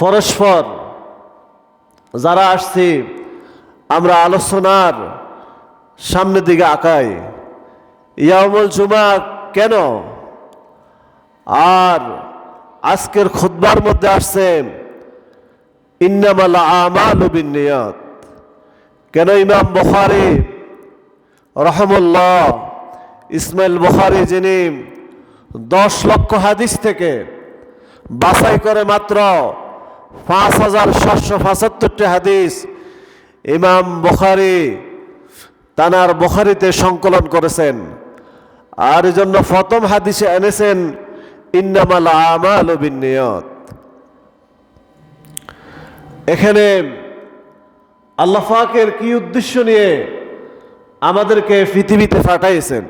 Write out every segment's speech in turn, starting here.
পরস্পর যারা আসছি, আমরা আলোচনার সামনের দিকে আঁকাই ইয়ামুল জুমা কেন? আর আজকের খুদ্বার মধ্যে আসছে, ইন্নামাল আমাল বিনিয়ত কেন ইমাম বখারি রহমুল্লাহ, ইসমাইল বখারি যিনি দশ লক্ষ হাদিস থেকে বাছাই করে মাত্র পাঁচ হাজার সাতশো পঁচাত্তরটি হাদিস ইমাম বখারি তানার বখারিতে সংকলন করেছেন। আর জন্য প্রথম হাদিসে এনেছেন, ইন্নামাল আমাল বিনিয়ত এখানে আল্লাহ পাকের কি উদ্দেশ্য নিয়ে আমাদেরকে পৃথিবীতে পাঠাইছেন?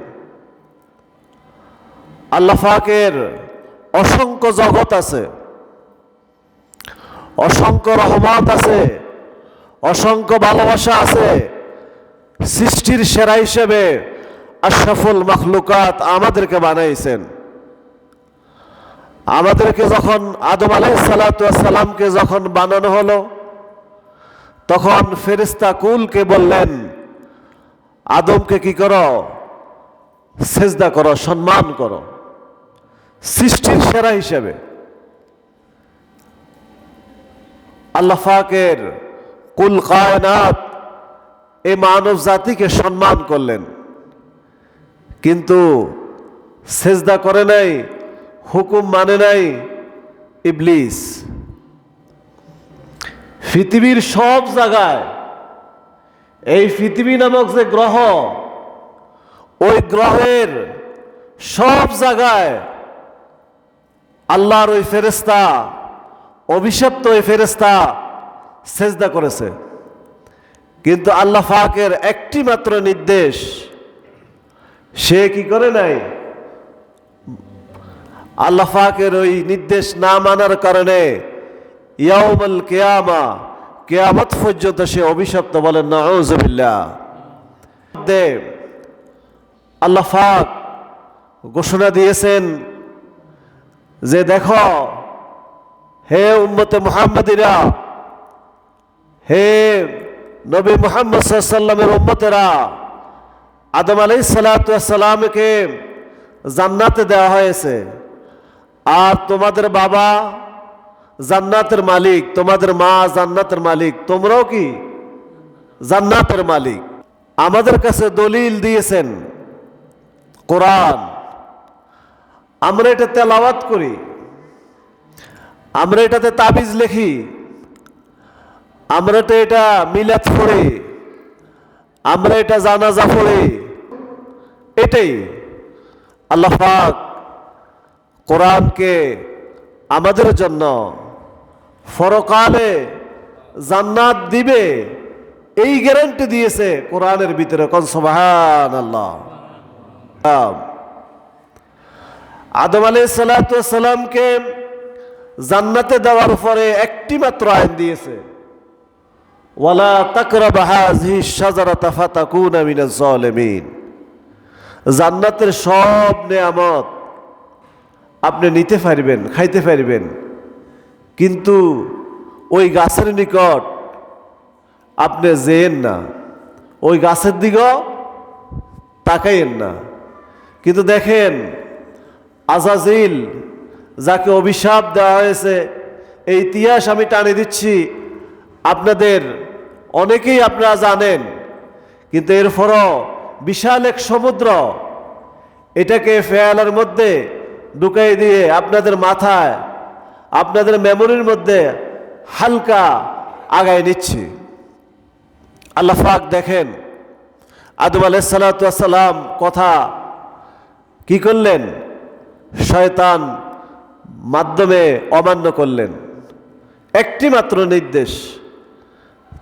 আল্লাহ পাকের অসংখ্য জগৎ আছে। অসংখ্য রহমত আছে, অসংখ্য ভালোবাসা আছে। সৃষ্টির সেরা হিসেবে আশরাফুল মখলুকাত আমাদেরকে বানাইছেন আমাদেরকে যখন আদম আলাই সালাতামকে যখন বানানো হলো, তখন ফেরিস্তা কুলকে বললেন, আদমকে কি করো? সেজদা করো, সম্মান করো। সৃষ্টির সেরা হিসেবে। আল্লাহ ফাকের কুল কায়নাত এই মানব জাতিকে সম্মান করলেন। কিন্তু সেজদা করে নাই, হুকুম মানে নাই ইবলিস। পৃথিবীর সব জায়গায় এই পৃথিবী নামক যে গ্রহ, ওই গ্রহের সব জায়গায় আল্লাহর ওই ফেরেস্তা অভিশপ্ত ওই ফেরেস্তা সেজদা করেছে। কিন্তু আল্লাহ ফাকের একটি মাত্র নির্দেশ, সে কি করে নাই? আল্লাহ ফাকের ওই নির্দেশ না মানার কারণে ইয়াউমল কেয়ামা, কেয়ামত পর্যন্ত সে অভিশপ্ত বলেন না দেব আল্লাহ ফাক ঘোষণা দিয়েছেন যে, দেখো হে উম্মতে মুহাম্মদিরা, হে নবী মোহাম্মদ সাল্লামের উম্মতেরা, আদম আলাই সালাতামকে জান্নাতে দেওয়া হয়েছে। আর তোমাদের বাবা জান্নাতের মালিক, তোমাদের মা জান্নাতের মালিক, তোমরাও কি জান্নাতের মালিক? আমাদের কাছে দলিল দিয়েছেন কোরআন। আমরা এটা তেলাওয়াত করি। আমরা এটাতে তাবিজ লেখি। আমরা তো এটা মিলাদ পড়ি। আমরা এটা জানাজা পড়ি। এটাই। আল্লাহ পাক কোরআনকে আমাদের জন্য ফরকালে জান্নাত দিবে, এই গ্যারান্টি দিয়েছে কোরআনের ভিতরে কনসবাহান আল্লাহ আদম আলাই সালাতামকে জান্নাতে দেওয়ার পরে একটি মাত্র আইন দিয়েছে। ওয়ালা তাকরাব হাযিহি শাজারাতা ফাতাকুনা মিনাজ জান্নাতের সব নেয়ামত আপনি নিতে পারবেন, খাইতে পারবেন। কিন্তু ওই গাছের নিকট আপনি যেন না। ওই গাছের দিকেও তাকাইয়েন না। কিন্তু দেখেন আজাজিল যাকে অভিশাপ দেওয়া হয়েছে, এই ইতিহাস আমি টানে দিচ্ছি। আপনাদের অনেকেই আপনারা জানেন, কিন্তু এরপরও বিশাল এক সমুদ্র, এটাকে ফেয়ালার মধ্যে ঢুকাই দিয়ে আপনাদের মাথায়, আপনাদের মেমোরির মধ্যে হালকা আগায় নিচ্ছি। আল্লাহ পাক দেখেন, আদম আলাইসালাম কথা কি করলেন? শয়তান মাধ্যমে অমান্য করলেন। একটি মাত্র নির্দেশ,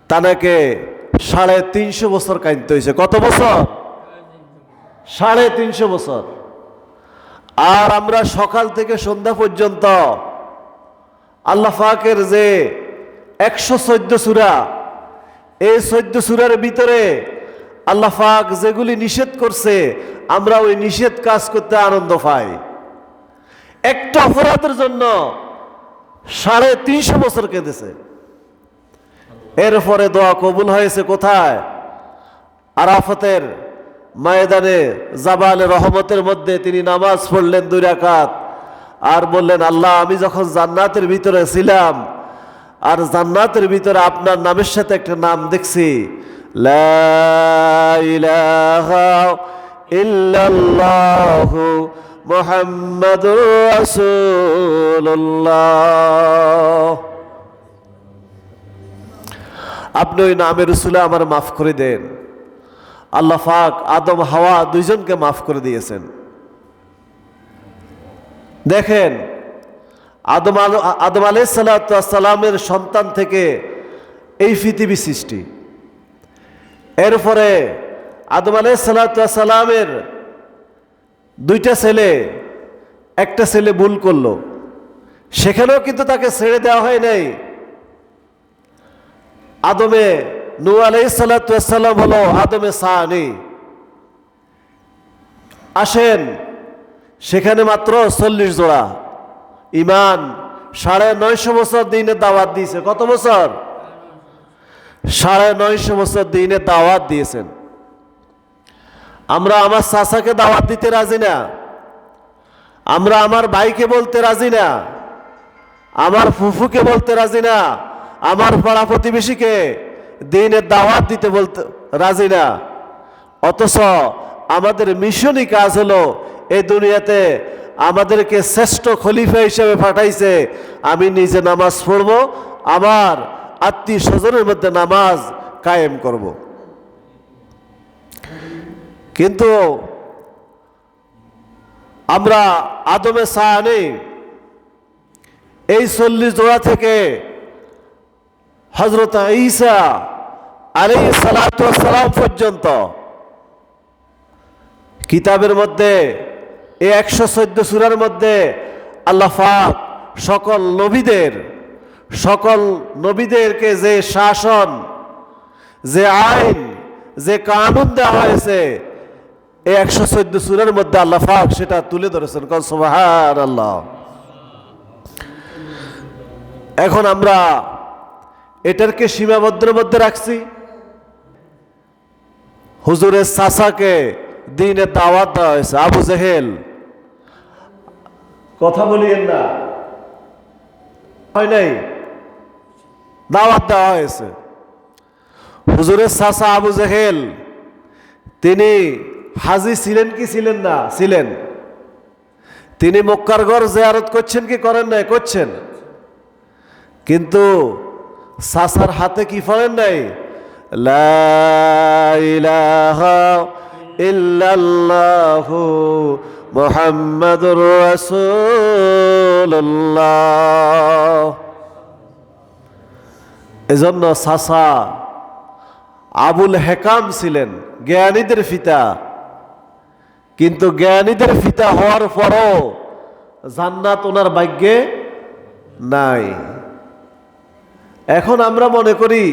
তানাকে সাড়ে তিনশো বছর কাঁদতে হয়েছে। কত বছর? সাড়ে তিনশো বছর। আর আমরা সকাল থেকে সন্ধ্যা পর্যন্ত আল্লাহ ফাকের যে একশো চোদ্দ সুরা, এই চোদ্দ সুরার ভিতরে আল্লাহ ফাক যেগুলি নিষেধ করছে, আমরা ওই নিষেধ কাজ করতে আনন্দ পাই। একটা অপরাধের জন্য সাড়ে তিনশো বছর কেঁদেছে। এরপরে দোয়া কবুল হয়েছে কোথায়? আরাফতের ময়দানে জাবালে রহমতের মধ্যে তিনি নামাজ পড়লেন দুই রাকাত আর বললেন, আল্লাহ, আমি যখন জান্নাতের ভিতরে ছিলাম আর জান্নাতের ভিতরে আপনার নামের সাথে একটা নাম দেখছি, লা ইলাহা ইল্লাল্লাহু রাসূলুল্লাহ। আপনি ওই নামে রসুলে আমার মাফ করে দেন। আল্লাহ ফাক আদম, হাওয়া দুইজনকে মাফ করে দিয়েছেন। দেখেন, আদম আল- আদম আলাইসালামের সন্তান থেকে এই পৃথিবী সৃষ্টি। এরপরে আদম আলাইসালামের দুইটা ছেলে, একটা ছেলে ভুল করল। সেখানেও কিন্তু তাকে ছেড়ে দেওয়া হয় নাই। আদমে নু আলাইসাল্লাম হলো আদমে সাহানি আসেন, সেখানে মাত্র চল্লিশ জোড়া। ইমান সাড়ে নয়শো বছর দিনে দাওয়াত দিয়েছে। কত বছর? সাড়ে নয়শো বছর দিনে দাওয়াত দিয়েছেন। আমরা আমার চাচাকে দাওয়াত দিতে রাজি না। আমরা আমার ভাইকে বলতে রাজি না। আমার ফুফুকে বলতে রাজি না। আমার পাড়া প্রতিবেশীকে দিনের দাওয়াত দিতে বলতে রাজি না। অথচ আমাদের মিশনই কাজ হলো এই দুনিয়াতে আমাদেরকে শ্রেষ্ঠ খলিফা হিসেবে পাঠাইছে। আমি নিজে নামাজ পড়ব, আমার আত্মীয় স্বজনের মধ্যে নামাজ কায়েম করব। কিন্তু আমরা আদমে সাহানি এই চল্লিশ জোড়া থেকে হজরত ঈসা আলী সালাম পর্যন্ত কিতাবের মধ্যে, এই একশো চোদ্দ সুরার মধ্যে আল্লাহ পাক সকল নবীদের, সকল নবীদেরকে যে শাসন, যে আইন, যে কানুন দেওয়া হয়েছে এই একশো চোদ্দ সুরের মধ্যে আল্লাহ পাক সেটা তুলে ধরেছেন। কন আল্লাহ এখন আমরা এটারকে সীমাবদ্ধের মধ্যে রাখছি। হুজুরের চাচাকে দিনে দাওয়াত দেওয়া হয়েছে। আবু জেহেল, কথা বলিয়েন না। হয় নাই? দাওয়াত দেওয়া হয়েছে। হুজুরের চাচা আবু জেহেল, তিনি হাজি ছিলেন কি ছিলেন না? ছিলেন। তিনি মক্কার ঘর জেয়ারত করছেন কি করেন নাই? করছেন। কিন্তু সাসার হাতে কি ফলেন নাই? এজন্য সাসা আবুল হেকাম ছিলেন, জ্ঞানীদের ফিতা কিন্তু জ্ঞানীদের ফিতা হওয়ার পরও জান্নাত ওনার ভাগ্যে নাই। এখন আমরা মনে করি,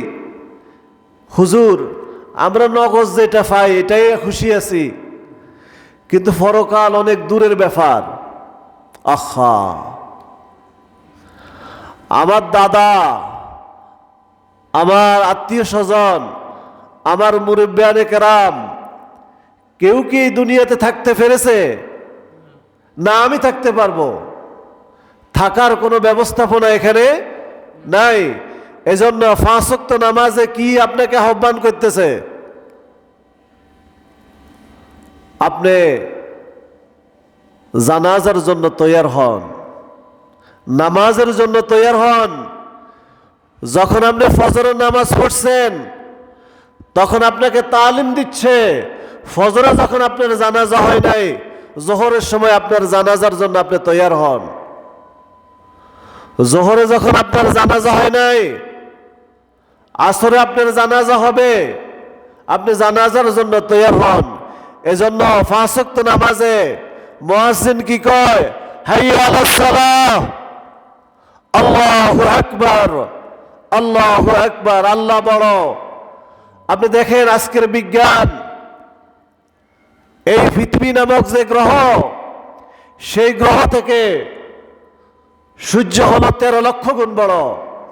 হুজুর, আমরা নগজ যেটা পাই এটাই খুশি আছি, কিন্তু পরকাল অনেক দূরের ব্যাপার। আহা! আমার দাদা, আমার আত্মীয় স্বজন, আমার মুরব্বিয়ানে কেরাম কেউ কি এই দুনিয়াতে থাকতে পেরেছে? না, আমি থাকতে পারব। থাকার কোনো ব্যবস্থাপনা এখানে নাই। এজন্য ফাঁসক্ত নামাজে কি আপনাকে আহ্বান করতেছে? আপনি জানাজার জন্য তৈয়ার হন। নামাজের জন্য তৈয়ার হন। যখন আপনি ফজরের নামাজ পড়ছেন, তখন আপনাকে তালিম দিচ্ছে। ফজরে যখন আপনার জানাজা হয় নাই, জোহরের সময় আপনার জানাজার জন্য আপনি তৈয়ার হন। জোহরে যখন আপনার জানাজা হয় নাই, আসরে আপনার জানাজা হবে, আপনি জানাজার জন্য তৈয়ার হন। এজন্য ফাঁসক্ত নামাজে মহাসিন কি কয়? হাইয়া আলাস সালাহ। আল্লাহু আকবার আল্লাহু আকবার, আল্লাহ বড়। আপনি দেখেন আজকের বিজ্ঞান এই পৃথিবী নামক যে গ্রহ সেই গ্রহ থেকে সূর্য হল তেরো লক্ষ গুণ বড়।